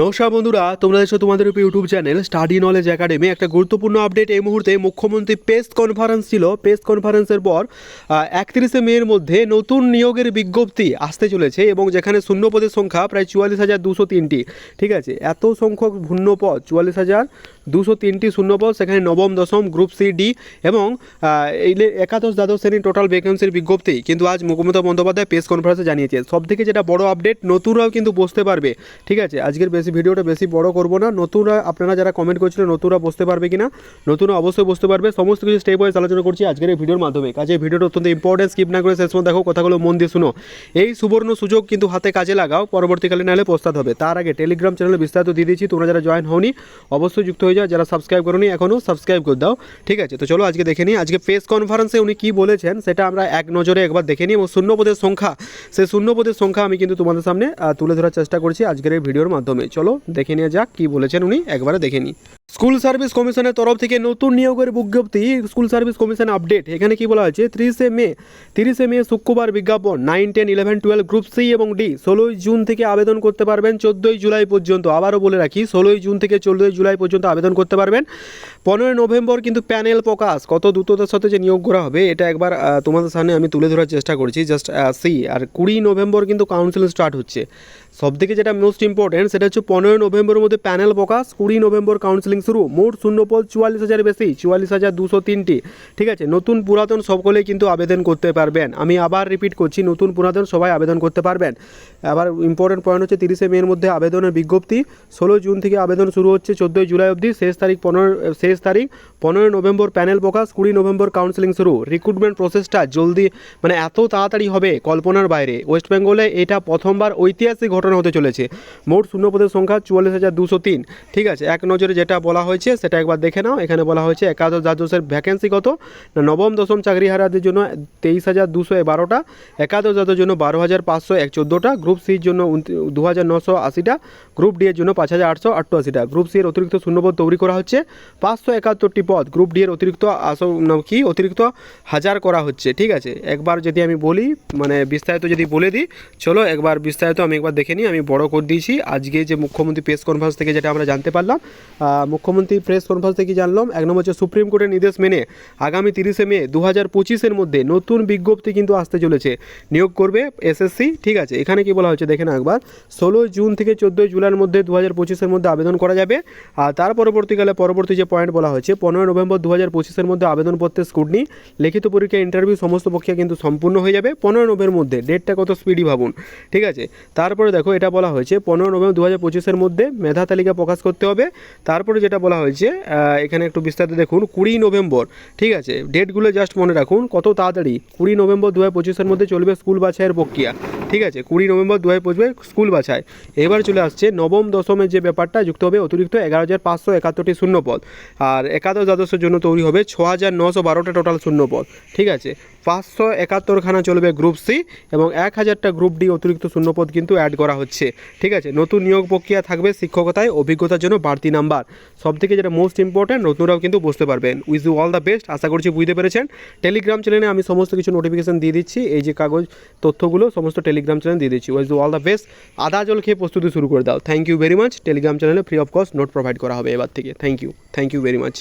নমস্কার বন্ধুরা, তোমরা এসো তোমাদের উপর YouTube channel study knowledge academy একটা গুরুত্বপূর্ণ আপডেট এই মুহূর্তে মুখ্যমন্ত্রী প্রেস কনফারেন্স ছিল। প্রেস কনফারেন্সের পর একত্রিশে মের মধ্যে নতুন নিয়োগের বিজ্ঞপ্তি আসতে চলেছে এবং যেখানে শূন্য পদের সংখ্যা প্রায় চুয়াল্লিশ হাজার দুশো তিনটি। ঠিক আছে, এত সংখ্যক পদ চুয়াল্লিশ হাজার দুশো তিনটি শূন্য পদ সেখানে নবম, দশম গ্রুপ সি ডি এবং এই একাদশ, দ্বাদশ শ্রেণির টোটাল ভ্যাকেন্সির বিজ্ঞপ্তি কিন্তু আজ মুখ্যমন্ত্রী বন্দ্যোপাধ্যায় প্রেস কনফারেন্সে জানিয়েছে। সব থেকে যেটা বড় আপডেট নতুনরাও কিন্তু বসতে পারবে। ঠিক আছে, আজকের বেশি, ভিডিওটা বেশি বড় করব না। নতুনরা, আপনারা যারা কমেন্ট করছিলেন নতুনরা বসতে পারবে কিনা? নতুনরা অবশ্যই বসতে পারবে। সমস্ত কিছু স্টেপ ওয়াইজ আলোচনা করছি আজকের এই ভিডিওর মাধ্যমে। কাজে ভিডিওটা অত্যন্ত ইম্পর্টেন্ট স্কিপ না করে শেষ পর্যন্ত দেখো কথাগুলো মন দিয়ে শুনো। এই সুবর্ণ সুযোগ কিন্তু হাতে কাজে লাগাও। পরবর্তীকালে নাহলে প্রস্তাব হবে। তার আগে টেলিগ্রাম চ্যানেলে বিস্তারিত দিয়ে দিয়েছি। তোমরা যারা জয়েন হওনি, অবশ্যই যুক্ত হয়ে যাও। যারা সাবস্ক্রাইব করোনি এখনও সাবস্ক্রাইব করে দাও। ঠিক আছে? তো চলো আজকে দেখে নিই। আজকে প্রেস কনফারেন্সে উনি কী বলেছেন, সেটা আমরা এক নজরে একবার দেখে নিই এবং শূন্যপদের সংখ্যা, সেই শূন্যপদের সংখ্যা আমি কিন্তু তোমাদের সামনে তুলে ধরার চেষ্টা করছি আজকের এই ভিডিওর মাধ্যমে। চলো দেখে নেওয়া যাক কি বলেছেন উনি একবারে দেখে নিই। স্কুল সার্ভিস কমিশনের তরফ থেকে নতুন নিয়োগের বিজ্ঞপ্তি, স্কুল সার্ভিস কমিশন আপডেট। এখানে কি বলা হয়েছে? তিরিশে মে তিরিশে মে শুক্রবার বিজ্ঞাপন, nine, ten, eleven, twelve, group C এবং ডি, ষোলোই জুন থেকে আবেদন করতে পারবেন, চোদ্দোই জুলাই পর্যন্ত। আবারও বলে রাখি, ষোলোই জুন থেকে চোদ্দোই জুলাই পর্যন্ত আবেদন করতে পারবেন। পনেরোই নভেম্বর কিন্তু প্যানেল প্রকাশ, কত দ্রুততার সাথে যে নিয়োগ করা হবে, এটা একবার তোমাদের সামনে আমি তুলে ধরার চেষ্টা করছি জাস্ট সি আর কুড়ি নভেম্বর কিন্তু কাউন্সিলিং স্টার্ট হচ্ছে। সব থেকে যেটা মোস্ট ইম্পর্টেন্ট সেটা হচ্ছে পনেরোই নভেম্বরের মধ্যে প্যানেল প্রকাশ, কুড়ি নভেম্বর কাউন্সিলিং শুরু। মোট শূন্য পদ চুয়াল্লিশ হাজার বেশি, চুয়াল্লিশ হাজার দুশো তিনটি। ঠিক আছে, নতুন পুরাতন সকলেই কিন্তু আবেদন করতে পারবেন। আমি আবার রিপিট করছি, নতুন পুরাতন সবাই আবেদন করতে পারবেন। আবার ইম্পর্টেন্ট পয়েন্ট হচ্ছে তিরিশে মের মধ্যে আবেদনের বিজ্ঞপ্তি। ষোলো জুন থেকে আবেদন শুরু হচ্ছে চোদ্দোই জুলাই অবধি। শেষ তারিখ পনেরো, শেষ তারিখ পনেরোই নভেম্বর প্যানেল প্রকাশ, কুড়ি নভেম্বর কাউন্সিলিং শুরু। রিক্রুটমেন্ট প্রসেসটা জলদি মানে এত তাড়াতাড়ি হবে কল্পনার বাইরে। ওয়েস্ট বেঙ্গলে এটা প্রথমবার ঐতিহাসিক ঘটনা হতে চলেছে। মোট শূন্যপদের সংখ্যা চুয়াল্লিশ হাজার দুশো তিন। ঠিক আছে, এক নজরে যেটা বলা হয়েছে, সেটা একবার দেখে নাও। এখানে বলা হয়েছে, একাদশ দ্বাদশের ভ্যাকেন্সি কত? না, নবম, দশম চাকরিহারাদের জন্য তেইশ হাজার দুশো বারোটা একাদশ দ্বাদশের জন্য বারো হাজার পাঁচশো এক চোদ্দোটা গ্রুপ সির জন্য দু হাজার নশো আশিটা গ্রুপ ডি এর জন্য পাঁচ হাজার আটশো আটআশিটা গ্রুপ সি এর অতিরিক্ত শূন্যপদ তৈরি করা হচ্ছে, পাঁচশো একাত্তরটি পদ। গ্রুপ ডি এর অতিরিক্ত আসো না, কি? অতিরিক্ত হাজার করা হচ্ছে, ঠিক আছে? একবার যদি আমি বলি মানে বিস্তারিত যদি বলে দিই, চলো একবার বিস্তারিত আমি একবার দেখে নিই, আমি বড় করে দিয়েছি। আজকে যে মুখ্যমন্ত্রী প্রেস কনফারেন্স থেকে যেটা আমরা জানতে পারলাম মুখ্যমন্ত্রী প্রেস কনফারেন্স থেকে জানলাম? এক নম্বর হচ্ছে সুপ্রিম কোর্টের নির্দেশ মেনে আগামী তিরিশে মে দু হাজার পঁচিশের মধ্যে নতুন বিজ্ঞপ্তি কিন্তু আসতে চলেছে। নিয়োগ করবে এসএসসি, ঠিক আছে? এখানে কি বলা হচ্ছে দেখে না একবার। ষোলো জুন থেকে চোদ্দোই জুলাইয়ের মধ্যে দু হাজার পঁচিশের মধ্যে আবেদন করা যাবে। আর তার পরবর্তীকালে পরবর্তী যে পয়েন্ট বলা হয়েছে পনেরো নভেম্বর দু হাজার পঁচিশের মধ্যে আবেদনপত্রের স্কুটনি লিখিত পরীক্ষা ইন্টারভিউ সমস্ত পক্ষে কিন্তু সম্পূর্ণ হয়ে যাবে। পনেরো নভেম্বর মধ্যে ডেটটা কত স্পিডি ভাবুন, ঠিক আছে? তারপরে দেখো, এটা বলা হয়েছে পনেরো নভেম্বর দু হাজার পঁচিশের মধ্যে মেধা তালিকা প্রকাশ করতে হবে। তারপরে যেটা বলা হয়েছে এখানে একটু বিস্তারিত দেখুন, কুড়ি নভেম্বর, ঠিক আছে? ডেটগুলো জাস্ট মনে রাখুন, কত তাড়াতাড়ি? কুড়ি নভেম্বর দু হাজার পঁচিশের মধ্যে চলবে স্কুল বাছাইয়ের প্রক্রিয়া, ঠিক আছে? কুড়ি নভেম্বর দু হাজার স্কুল বাছাই। এবার চলে আসছে নবম দশমের যে ব্যাপারটা, যুক্ত হবে অতিরিক্ত এগারো হাজার পাঁচশো একাত্তরটি শূন্যপদ। আর একাদশ দ্বাদশের জন্য তৈরি হবে ছ হাজার নশো বারোটা টোটাল শূন্যপদ, ঠিক আছে? পাঁচশো একাত্তরখানা চলবে গ্রুপ সি এবং এক হাজারটা গ্রুপ ডি অতিরিক্ত শূন্যপদ কিন্তু অ্যাড করা হচ্ছে, ঠিক আছে? নতুন নিয়োগ প্রক্রিয়া থাকবে শিক্ষকতায়, অভিজ্ঞতার জন্য বাড়তি নাম্বার সব থেকে যেটা মোস্ট ইম্পর্ট্যান্ট নতুনরাও কিন্তু বুঝতে পারবেন। With you all the best আশা করছি বুঝতে পেরেছেন। টেলিগ্রাম চ্যানেলে আমি সমস্ত কিছু নোটিফিকেশান দিয়ে দিচ্ছি, এই যে কাগজ তথ্যগুলো, সমস্ত টেলিগ্রাম চ্যানেল দিয়ে দিচ্ছি। With you all the best আদা জল খেয়ে প্রস্তুতি শুরু করে দাও। Thank you very much Telegram চ্যানেলে free of cost note provide করা হবে এবার থেকে। Thank you thank you very much